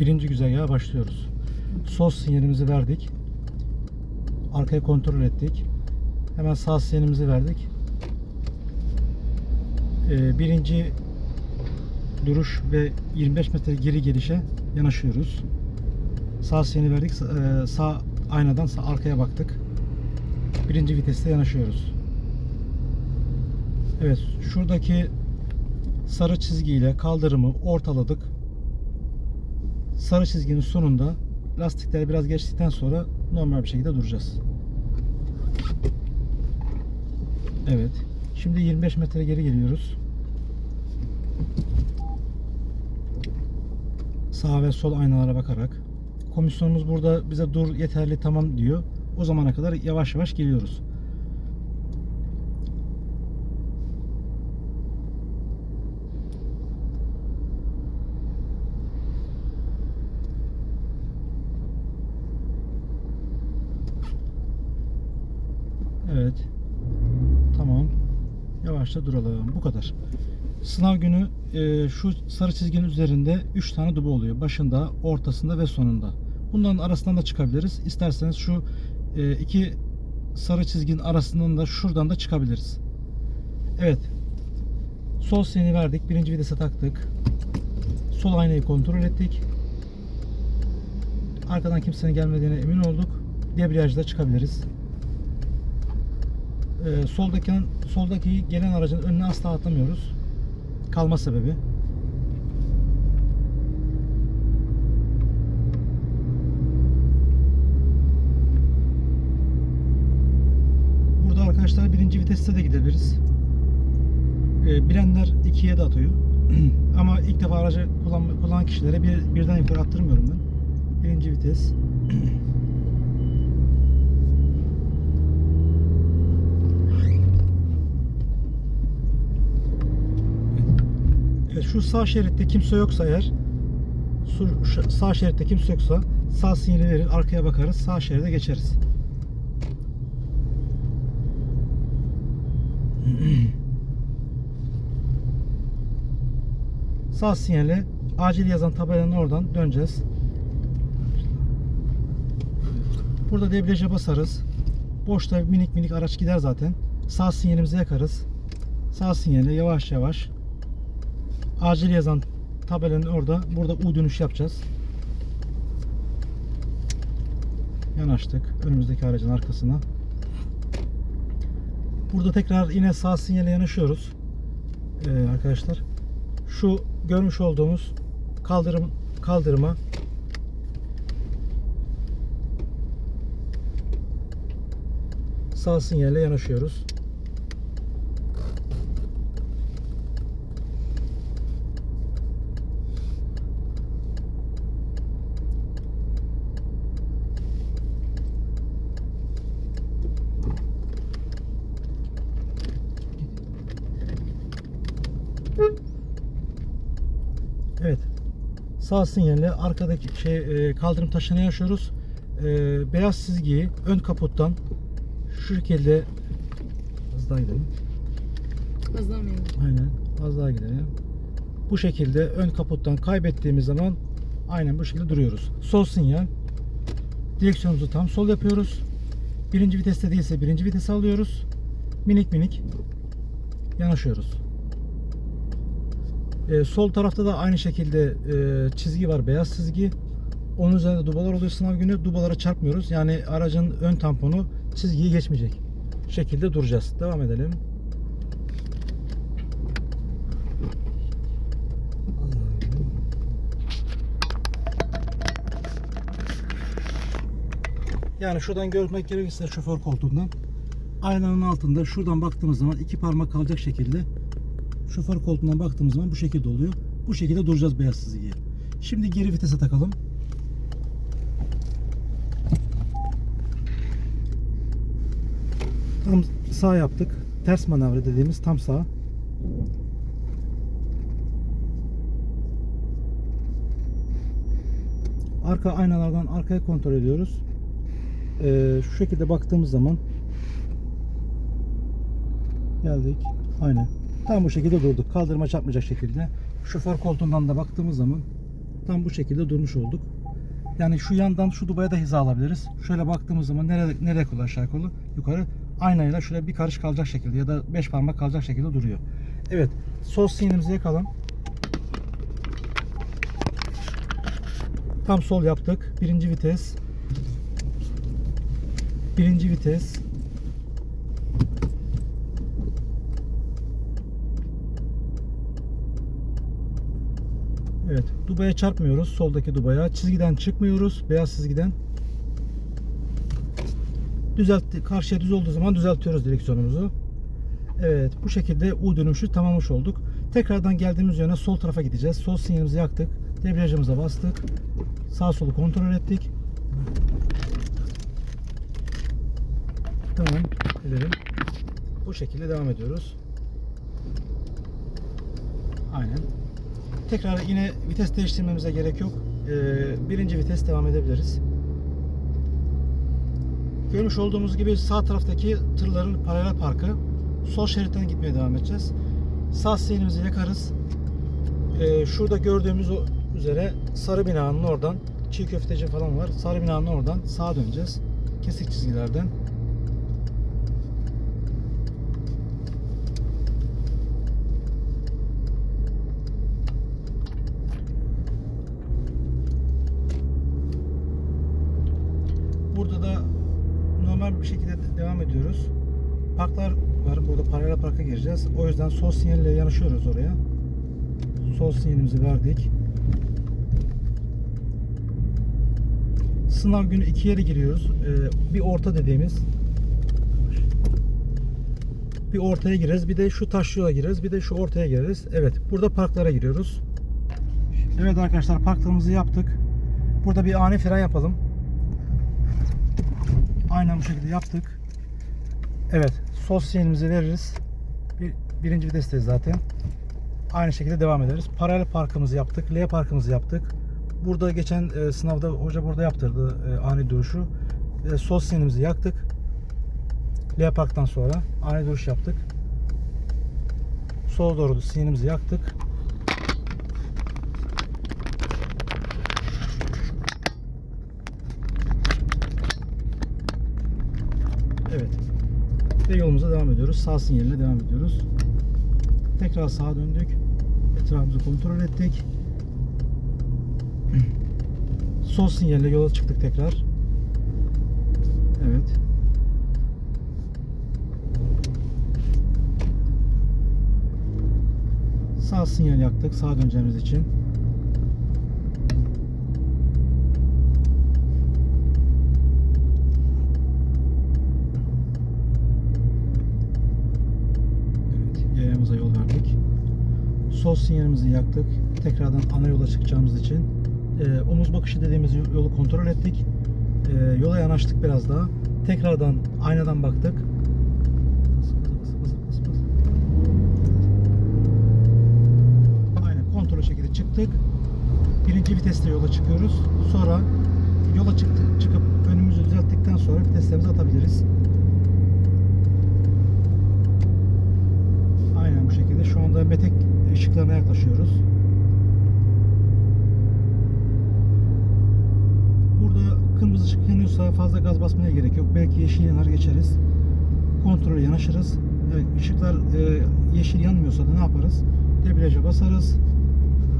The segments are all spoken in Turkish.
birinci güzergaha başlıyoruz. Sol sinyalimizi verdik. Arkayı kontrol ettik. Hemen sağ sinyalimizi verdik. Ee, birinci duruş ve 25 metre geri gelişe yanaşıyoruz. Sağ sinyali verdik. E, Sağ aynadan sağ arkaya baktık. Birinci viteste yanaşıyoruz. Evet, şuradaki sarı çizgiyle kaldırımı ortaladık. Sarı çizginin sonunda lastikler biraz geçtikten sonra normal bir şekilde duracağız. Evet. Şimdi 25 metre geri geliyoruz. Sağ ve sol aynalara bakarak. Komisyonumuz burada bize dur yeterli tamam diyor. O zamana kadar yavaş yavaş geliyoruz. Evet. Tamam. Yavaşça duralım. Bu kadar. Sınav günü e, şu sarı çizginin üzerinde 3 tane duba oluyor. Başında, ortasında ve sonunda. Bunların arasından da çıkabiliriz. İsterseniz şu e, iki sarı çizginin arasından da şuradan da çıkabiliriz. Evet. Sol sinyali verdik. Birinci vitese taktık. Sol aynayı kontrol ettik. Arkadan kimsenin gelmediğine emin olduk. Debriyajda çıkabiliriz. Ee, soldaki soldaki gelen aracın önüne asla atlamıyoruz. Kalma sebebi. Burada arkadaşlar birinci viteste de gidebiliriz. Ee, bilenler ikiye de atıyor. Ama ilk defa aracı kullan, kullanan kişilere bir, birden yukarı attırmıyorum ben. Birinci vites. şu sağ şeritte kimse yoksa eğer şu, sağ şeritte kimse yoksa sağ sinyali verir arkaya bakarız sağ şeride geçeriz. Sağ sinyali acil yazan tabelanın oradan döneceğiz. Burada debriyaja basarız. Boşta minik minik araç gider zaten. Sağ sinyalimizi yakarız. Sağ sinyali yavaş yavaş acil yazan tabelanın orada burada U dönüş yapacağız. Yanaştık önümüzdeki aracın arkasına. Burada tekrar yine sağ sinyale yanaşıyoruz. Ee, arkadaşlar. Şu görmüş olduğumuz kaldırım kaldırıma sağ sinyalle yanaşıyoruz. Evet. Sağ sinyalle arkadaki şey e, kaldırım taşına yaşıyoruz. E, beyaz çizgiyi ön kaputtan şu şekilde daha gidelim. Hızlamayalım. Aynen. Az daha gidelim. Bu şekilde ön kaputtan kaybettiğimiz zaman aynen bu şekilde duruyoruz. Sol sinyal. Direksiyonumuzu tam sol yapıyoruz. Birinci viteste değilse birinci vitese alıyoruz. Minik minik yanaşıyoruz. Ee, sol tarafta da aynı şekilde e, çizgi var. Beyaz çizgi. Onun üzerinde dubalar oluyor sınav günü. Dubalara çarpmıyoruz. Yani aracın ön tamponu çizgiyi geçmeyecek. şekilde duracağız. Devam edelim. Yani şuradan görmek gerekirse şoför koltuğundan aynanın altında şuradan baktığımız zaman iki parmak kalacak şekilde şoför koltuğundan baktığımız zaman bu şekilde oluyor. Bu şekilde duracağız beyaz çizgiye. Şimdi geri vitese takalım. Tam sağ yaptık. Ters manevra dediğimiz tam sağ. Arka aynalardan arkaya kontrol ediyoruz. Ee, şu şekilde baktığımız zaman geldik. Aynen. Tam bu şekilde durduk. Kaldırıma çarpmayacak şekilde. Şoför koltuğundan da baktığımız zaman Tam bu şekilde durmuş olduk. Yani şu yandan şu dubaya da hiza alabiliriz. Şöyle baktığımız zaman nereye, nereye kolu aşağı yukarı, yukarı aynayla şöyle bir karış kalacak şekilde ya da beş parmak kalacak şekilde duruyor. Evet. Sol sinyalimizi yakalım. Tam sol yaptık. Birinci vites. Birinci vites. Evet. Dubaya çarpmıyoruz. Soldaki dubaya. Çizgiden çıkmıyoruz. Beyaz çizgiden. Düzeltti. Karşıya düz olduğu zaman düzeltiyoruz direksiyonumuzu. Evet. Bu şekilde U dönüşü tamamlamış olduk. Tekrardan geldiğimiz yöne sol tarafa gideceğiz. Sol sinyalimizi yaktık. Debriyajımıza bastık. Sağ solu kontrol ettik. Tamam. Edelim. Bu şekilde devam ediyoruz. Aynen. Tekrar yine vites değiştirmemize gerek yok. Ee, birinci vites devam edebiliriz. Görmüş olduğumuz gibi sağ taraftaki tırların paralel parkı. Sol şeritten gitmeye devam edeceğiz. Sağ sinyalimizi yakarız. Ee, şurada gördüğümüz üzere sarı binanın oradan çiğ köfteci falan var. Sarı binanın oradan sağa döneceğiz. Kesik çizgilerden. Burada da normal bir şekilde devam ediyoruz. Parklar var. Burada paralel parka gireceğiz. O yüzden sol sinyalle yanaşıyoruz oraya. Sol sinyalimizi verdik. Sınav günü iki yere giriyoruz. Ee, bir orta dediğimiz bir ortaya gireriz. Bir de şu taş yola gireriz. Bir de şu ortaya gireriz. Evet. Burada parklara giriyoruz. Evet arkadaşlar parklarımızı yaptık. Burada bir ani fren yapalım. Aynen bu şekilde yaptık. Evet. Sol sinyalimizi veririz. Bir, birinci vitesteyiz zaten. Aynı şekilde devam ederiz. Paralel parkımızı yaptık. L parkımızı yaptık. Burada geçen e, sınavda hoca burada yaptırdı e, ani duruşu. E, sol sinyalimizi yaktık. L parktan sonra ani duruş yaptık. Sola doğru sinyalimizi yaktık. Evet. Ve yolumuza devam ediyoruz. Sağ sinyaline devam ediyoruz. Tekrar sağa döndük. Etrafımızı kontrol ettik. Sol sinyalle yola çıktık tekrar. Evet. Sağ sinyal yaktık sağa döneceğimiz için. Evet, yayamıza yol verdik. Sol sinyalimizi yaktık. Tekrardan ana yola çıkacağımız için e, omuz bakışı dediğimiz yolu kontrol ettik. E, yola yanaştık biraz daha. Tekrardan aynadan baktık. Aynen kontrol şekilde çıktık. Birinci viteste yola çıkıyoruz. Sonra yola çıktık, çıkıp önümüzü düzelttikten sonra viteslerimizi atabiliriz. Aynen bu şekilde. Şu anda ışıklarına yaklaşıyoruz. Burada kırmızı ışık yanıyorsa fazla gaz basmaya gerek yok. Belki yeşil yanar geçeriz. Kontrole yanaşırız. Evet, ışıklar e, yeşil yanmıyorsa da ne yaparız? Debriyaja basarız.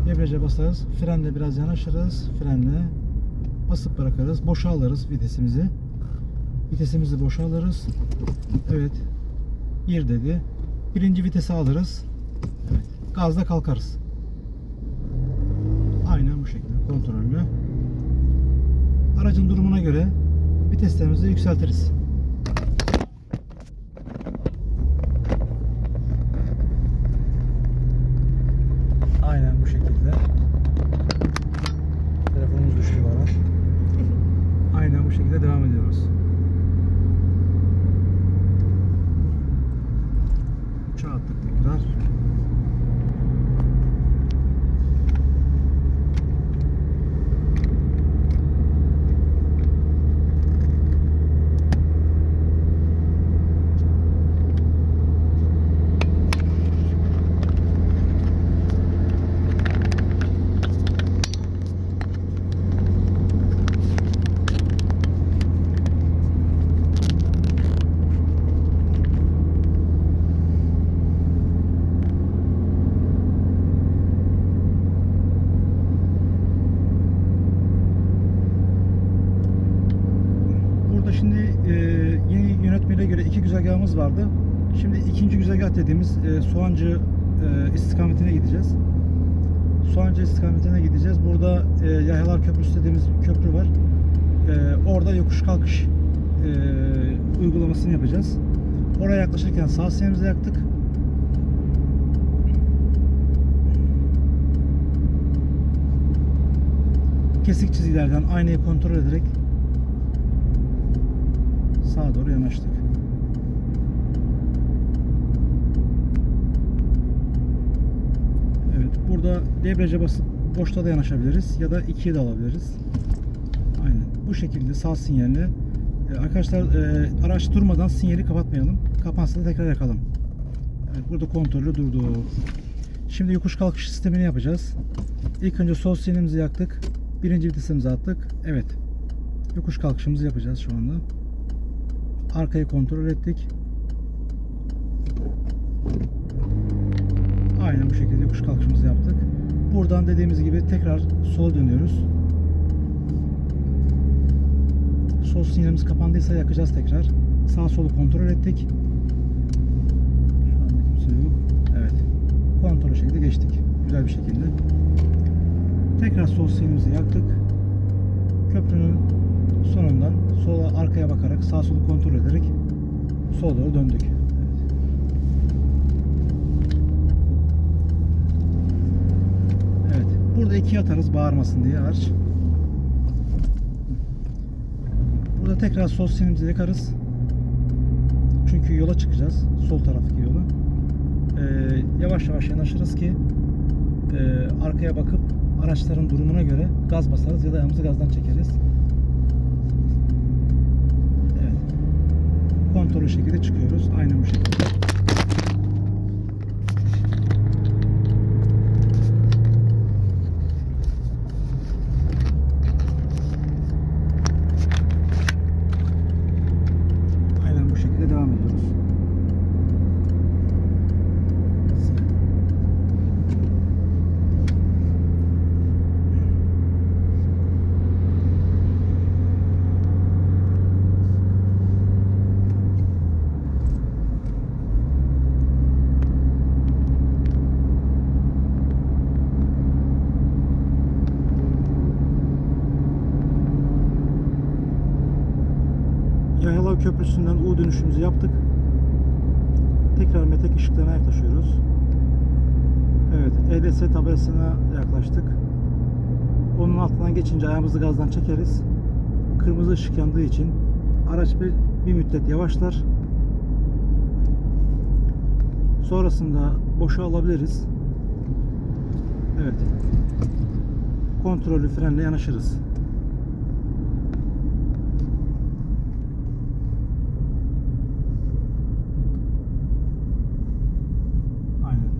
Debriyaja basarız. Frenle biraz yanaşırız. Frenle basıp bırakırız. Boşa alırız vitesimizi. Vitesimizi boşa alırız. Evet. Bir dedi. Birinci vitesi alırız. Evet. Gazda kalkarız. Aynen bu şekilde kontrollü. Aracın durumuna göre viteslerimizi yükseltiriz. Aynen bu şekilde. Telefonumuz düştü bana. Aynen bu şekilde devam ediyoruz. Uçağa attık tekrar. Güzergahımız vardı. Şimdi ikinci güzergah dediğimiz e, Soğancı e, istikametine gideceğiz. Soğancı istikametine gideceğiz. Burada e, Yahyalar Köprüsü dediğimiz köprü var. E, orada yokuş kalkış e, uygulamasını yapacağız. Oraya yaklaşırken sağ sinyalimizi yaktık. Kesik çizgilerden aynayı kontrol ederek sağa doğru yanaştık. Evet, burada debriyaja basıp boşta da yanaşabiliriz ya da ikiye de alabiliriz. Aynen. Bu şekilde sağ sinyalini e, arkadaşlar e, araç durmadan sinyali kapatmayalım. Kapansa da tekrar yakalım. Evet, burada kontrollü durdu. Şimdi yokuş kalkış sistemini yapacağız. İlk önce sol sinyalimizi yaktık. Birinci vitesimizi attık. Evet. Yokuş kalkışımızı yapacağız şu anda. Arkayı kontrol ettik. Aynen bu şekilde yokuş kalkışımızı yaptık. Buradan dediğimiz gibi tekrar sola dönüyoruz. Sol sinyalimiz kapandıysa yakacağız tekrar. Sağ solu kontrol ettik. Şu anda kimse yok. Evet. Kontrol şekilde geçtik. Güzel bir şekilde. Tekrar sol sinyalimizi yaktık. Köprünün sonundan sola arkaya bakarak sağ solu kontrol ederek sola doğru döndük. Evet. Evet. Burada ikiye atarız bağırmasın diye araç. Burada tekrar sol sinyalimizi yakarız. Çünkü yola çıkacağız. Sol taraftaki yola. Ee, yavaş yavaş yanaşırız ki e, arkaya bakıp araçların durumuna göre gaz basarız ya da ayağımızı gazdan çekeriz. Evet. Kontrollü şekilde çıkıyoruz. Aynen bu şekilde. Aynen bu şekilde devam ediyoruz. Yayalar Köprüsü'nden U dönüşümüzü yaptık. Tekrar metek ışıklarına yaklaşıyoruz. Evet, EDS tabelasına yaklaştık. Onun altından geçince ayağımızı gazdan çekeriz. Kırmızı ışık yandığı için araç bir, bir müddet yavaşlar. Sonrasında boşa alabiliriz. Evet. Kontrollü frenle yanaşırız. Aynen.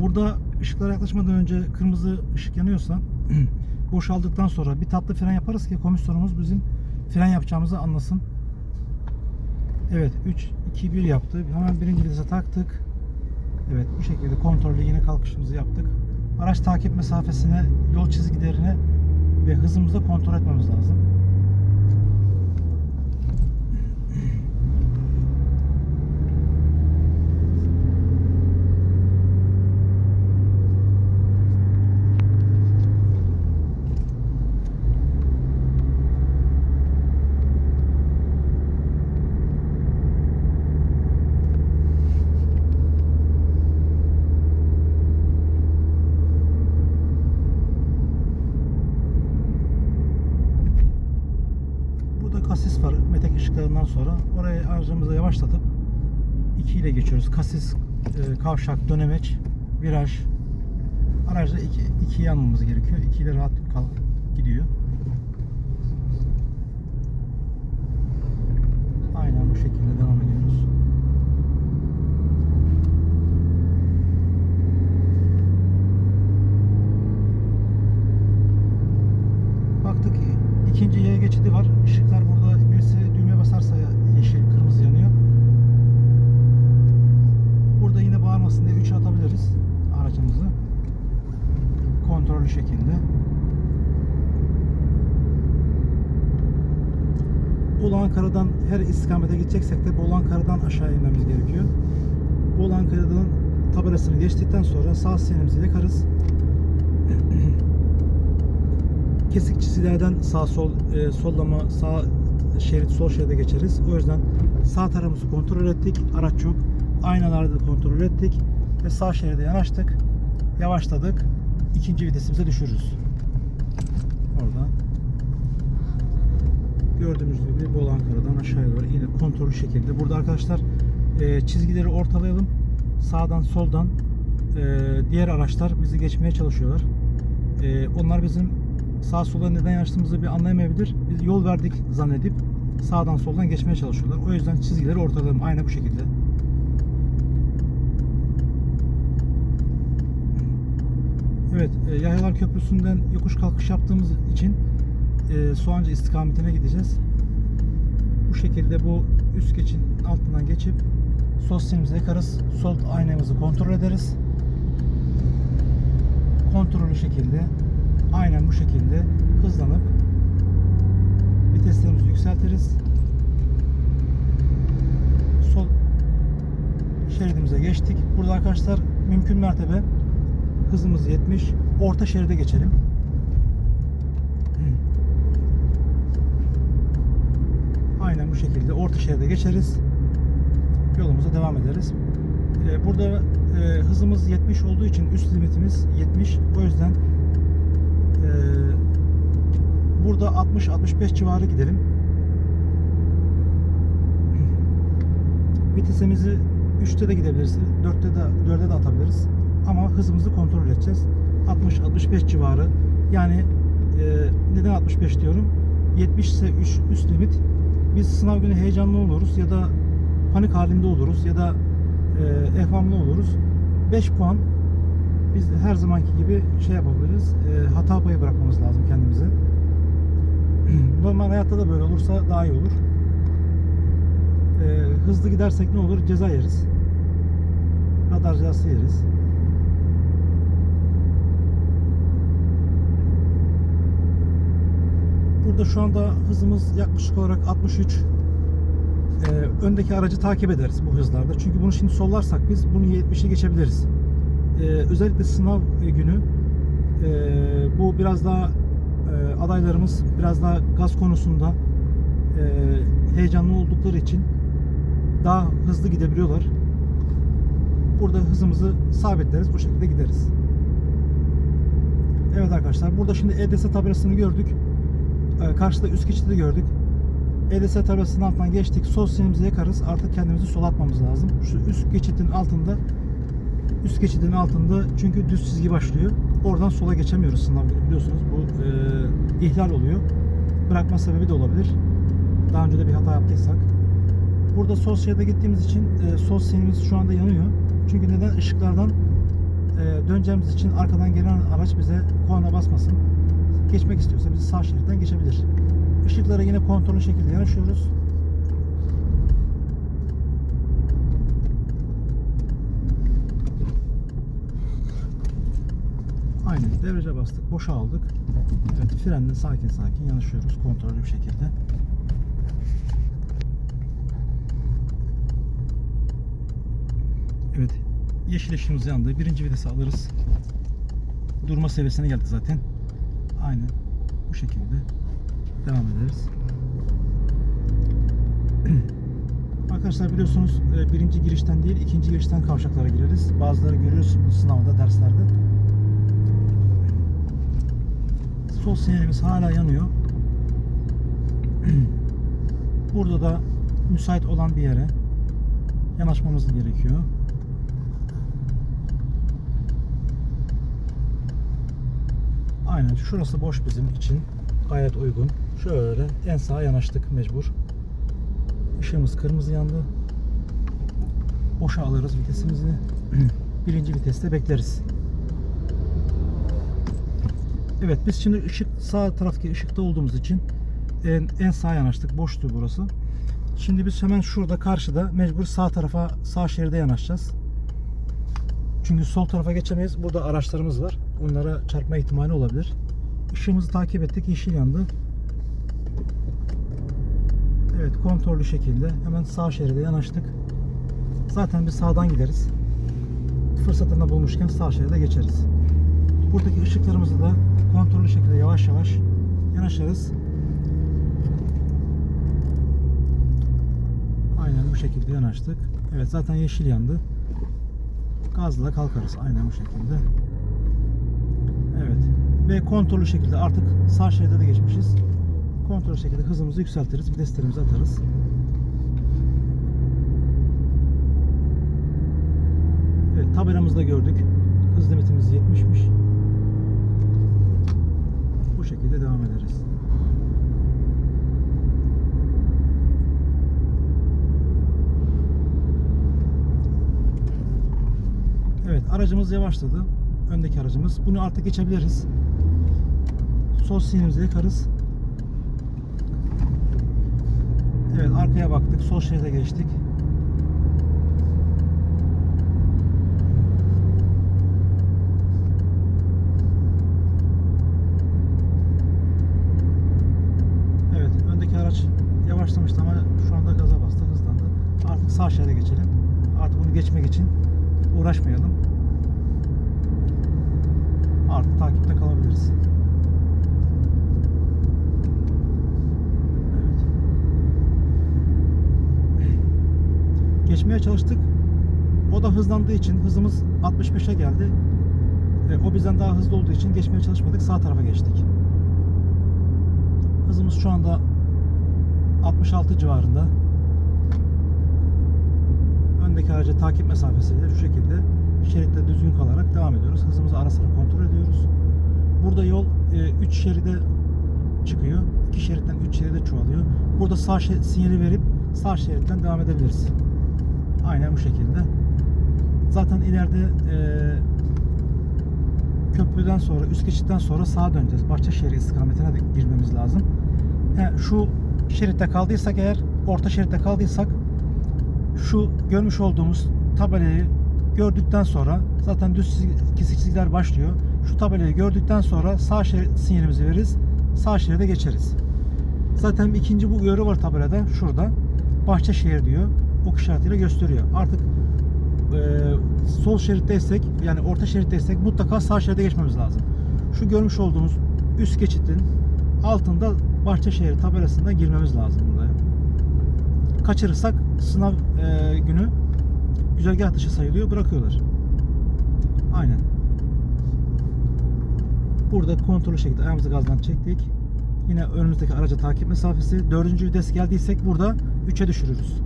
Burada ışıklara yaklaşmadan önce kırmızı ışık yanıyorsa boşaldıktan sonra bir tatlı fren yaparız ki komisyonumuz bizim fren yapacağımızı anlasın. Evet 3 2 1 yaptı. Hemen birinci vitese taktık. Evet bu şekilde kontrollü yine kalkışımızı yaptık. Araç takip mesafesine, yol çizgilerine ve hızımızı kontrol etmemiz lazım. Burada kasis var metek ışıklarından sonra. Oraya aracımızı yavaşlatıp 2 ile geçiyoruz. Kasis, e, kavşak, dönemeç, viraj. Aracda 2 iki, ikiye almamız gerekiyor. 2 ile rahat kal gidiyor. Aynen bu şekilde devam ediyoruz. Baktık ikinci yaya geçidi var. Işıklar burada birisi düğmeye basarsa yeşil, kırmızı yanıyor. Yine bağırmasın diye 3 atabiliriz aracımızı. Kontrollü şekilde. Bolu Ankara'dan her istikamete gideceksek de Bolu Ankara'dan aşağı inmemiz gerekiyor. Bolu Ankara'dan tabelasını geçtikten sonra sağ sinyalimizi yakarız. Kesik çizgilerden sağ sol e, sollama sağ şerit sol şeride geçeriz. O yüzden sağ tarafımızı kontrol ettik. Araç yok. Aynalarda da kontrol ettik ve sağ şeride yanaştık. Yavaşladık. İkinci vitesimize düşürürüz. Orada gördüğümüz gibi Bolu Ankara'dan aşağıya doğru yine kontrollü şekilde. Burada arkadaşlar e, çizgileri ortalayalım. Sağdan soldan e, diğer araçlar bizi geçmeye çalışıyorlar. E, onlar bizim sağ sola neden yanaştığımızı bir anlayamayabilir. Biz yol verdik zannedip sağdan soldan geçmeye çalışıyorlar. O yüzden çizgileri ortalayalım. Aynı bu şekilde. Evet, e, Yahyalar Köprüsü'nden yokuş kalkış yaptığımız için e, Soğancı istikametine gideceğiz. Bu şekilde bu üst geçin altından geçip sol sinyalimizi yakarız. Sol aynamızı kontrol ederiz. Kontrollü şekilde aynen bu şekilde hızlanıp viteslerimizi yükseltiriz. Sol şeridimize geçtik. Burada arkadaşlar mümkün mertebe hızımız 70. Orta şeride geçelim. Aynen bu şekilde orta şeride geçeriz. Yolumuza devam ederiz. Ee, burada e, hızımız 70 olduğu için üst limitimiz 70. O yüzden e, burada 60-65 civarı gidelim. Vitesimizi 3'te de gidebiliriz. 4'te de 4'e de atabiliriz. Ama hızımızı kontrol edeceğiz. 60-65 civarı. Yani e, neden 65 diyorum? 70 ise üst, limit. Biz sınav günü heyecanlı oluruz ya da panik halinde oluruz ya da e, evhamlı oluruz. 5 puan biz her zamanki gibi şey yapabiliriz. E, hata payı bırakmamız lazım kendimize. Normal hayatta da böyle olursa daha iyi olur. E, hızlı gidersek ne olur? Ceza yeriz. Radar cezası yeriz. Burada şu anda hızımız yaklaşık olarak 63. Ee, öndeki aracı takip ederiz bu hızlarda. Çünkü bunu şimdi sollarsak biz bunu 70'e geçebiliriz. Ee, özellikle sınav günü e, bu biraz daha e, adaylarımız biraz daha gaz konusunda e, heyecanlı oldukları için daha hızlı gidebiliyorlar. Burada hızımızı sabitleriz. O şekilde gideriz. Evet arkadaşlar burada şimdi EDS tabelasını gördük. Ee, Karşıda üst geçidi gördük. EDS tabelasının altından geçtik. Sol sinyalimizi yakarız. Artık kendimizi sol atmamız lazım. Şu üst geçidin altında üst geçidin altında çünkü düz çizgi başlıyor. Oradan sola geçemiyoruz sınav günü biliyorsunuz. Bu e, ihlal oluyor. Bırakma sebebi de olabilir. Daha önce de bir hata yaptıysak. Burada sol şeride gittiğimiz için e, sol sinyalimiz şu anda yanıyor. Çünkü neden? ışıklardan e, döneceğimiz için arkadan gelen araç bize korna basmasın. Geçmek istiyorsa bizi sağ şeritten geçebilir. Işıklara yine kontrollü şekilde yanaşıyoruz. Aynen devrece bastık, boşa aldık. Evet frenle sakin sakin yanaşıyoruz kontrollü bir şekilde. Evet yeşil ışığımız yandı. Birinci vitesi alırız. Durma seviyesine geldik zaten. Aynen bu şekilde devam ederiz. Arkadaşlar biliyorsunuz e, birinci girişten değil ikinci girişten kavşaklara gireriz. Bazıları görüyorsunuz sınavda derslerde. Sol sinyalimiz hala yanıyor. Burada da müsait olan bir yere yanaşmamız gerekiyor. Aynen şurası boş bizim için. Gayet uygun. Şöyle en sağa yanaştık mecbur. Işığımız kırmızı yandı. Boşa alırız vitesimizi. Birinci viteste bekleriz. Evet biz şimdi ışık sağ taraftaki ışıkta olduğumuz için en, en sağa yanaştık. Boştu burası. Şimdi biz hemen şurada karşıda mecbur sağ tarafa sağ şeride yanaşacağız. Çünkü sol tarafa geçemeyiz. Burada araçlarımız var. Onlara çarpma ihtimali olabilir. Işığımızı takip ettik. Yeşil yandı. Evet kontrollü şekilde hemen sağ şeride yanaştık. Zaten bir sağdan gideriz. Fırsatını bulmuşken sağ şeride geçeriz. Buradaki ışıklarımızı da kontrollü şekilde yavaş yavaş yanaşırız. Aynen bu şekilde yanaştık. Evet zaten yeşil yandı. Gazla kalkarız aynen bu şekilde. Evet. Ve kontrollü şekilde artık sağ şeride de geçmişiz. Kontrollü şekilde hızımızı yükseltiriz. Viteslerimizi atarız. Evet tabelamızda gördük. Hız limitimiz 70'miş. Bu şekilde devam ederiz. Evet aracımız yavaşladı. Öndeki aracımız. Bunu artık geçebiliriz. Sol sinyalimizi yakarız. Evet arkaya baktık. Sol şeride geçtik. Evet öndeki araç yavaşlamıştı ama şu anda gaza bastı hızlandı. Artık sağ şeride geçelim. Artık bunu geçmek için uğraşmayalım. Artık takipte kalabiliriz. Evet. Geçmeye çalıştık. O da hızlandığı için hızımız 65'e geldi. E, o bizden daha hızlı olduğu için geçmeye çalışmadık. Sağ tarafa geçtik. Hızımız şu anda 66 civarında. Öndeki aracı takip mesafesiyle şu şekilde şeritte düzgün kalarak devam ediyoruz. Hızımızı ara sıra kontrol ediyoruz. Burada yol 3 şeride çıkıyor. 2 şeritten 3 şeride çoğalıyor. Burada sağ sinyali verip sağ şeritten devam edebiliriz. Aynen bu şekilde. Zaten ileride e, köprüden sonra, üst geçitten sonra sağa döneceğiz. Bahçeşehir istikametine de girmemiz lazım. He, şu şeritte kaldıysak eğer, orta şeritte kaldıysak şu görmüş olduğumuz tabelayı gördükten sonra zaten düz çizgi- çizgiler başlıyor. Şu tabelayı gördükten sonra sağ şerit sinyalimizi veririz. Sağ şeride geçeriz. Zaten ikinci bu uyarı var tabelada. Şurada. Bahçeşehir diyor. Ok işaretiyle gösteriyor. Artık e, sol şeritteysek yani orta şeritteysek mutlaka sağ şeride geçmemiz lazım. Şu görmüş olduğumuz üst geçitin altında Bahçeşehir tabelasında girmemiz lazım buraya. Kaçırırsak sınav e, günü güzergah dışı sayılıyor, bırakıyorlar. Aynen. Burada kontrollü şekilde ayağımızı gazdan çektik. Yine önümüzdeki araca takip mesafesi. Dördüncü vites geldiysek burada 3'e düşürürüz.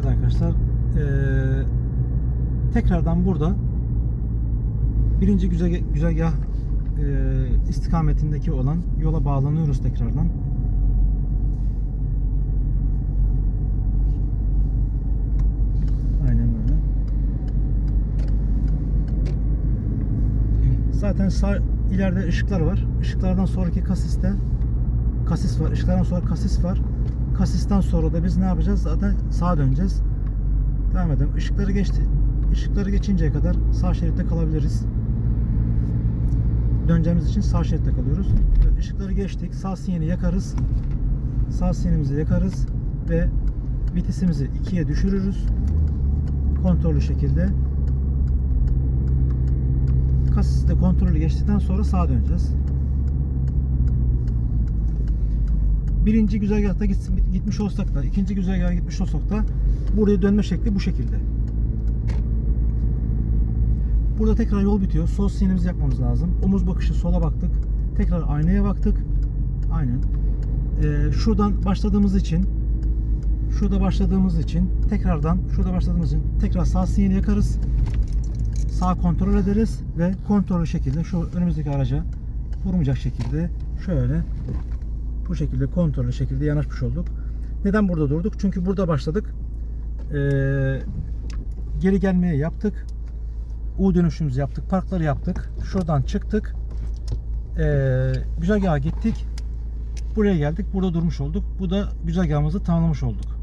Evet arkadaşlar. eee, tekrardan burada birinci güzergah, güzergah eee, istikametindeki olan yola bağlanıyoruz tekrardan. Aynen böyle. Zaten sağ ileride ışıklar var. Işıklardan sonraki kasiste kasis var. Işıklardan sonra kasis var. Kasisten sonra da biz ne yapacağız? Zaten sağa döneceğiz. Devam edelim. Işıkları geçti. Işıkları geçinceye kadar sağ şeritte kalabiliriz. Döneceğimiz için sağ şeritte kalıyoruz. Evet, ışıkları geçtik. Sağ sinyali yakarız. Sağ sinyalimizi yakarız ve vitesimizi 2'ye düşürürüz. Kontrollü şekilde. Kasiste kontrolü geçtikten sonra sağa döneceğiz. Birinci güzergahta gitmiş olsak da ikinci güzergaha gitmiş olsak da buraya dönme şekli bu şekilde. Burada tekrar yol bitiyor. Sol sinyalimizi yapmamız lazım. Omuz bakışı sola baktık. Tekrar aynaya baktık. Aynen. Ee, şuradan başladığımız için şurada başladığımız için tekrardan şurada başladığımız için tekrar sağ sinyali yakarız. Sağ kontrol ederiz ve kontrollü şekilde şu önümüzdeki araca vurmayacak şekilde şöyle bu şekilde kontrollü şekilde yanaşmış olduk. Neden burada durduk? Çünkü burada başladık. Ee, geri gelmeye yaptık. U dönüşümüzü yaptık. Parkları yaptık. Şuradan çıktık. Ee, güzergaha gittik. Buraya geldik. Burada durmuş olduk. Bu da güzergahımızı tamamlamış olduk.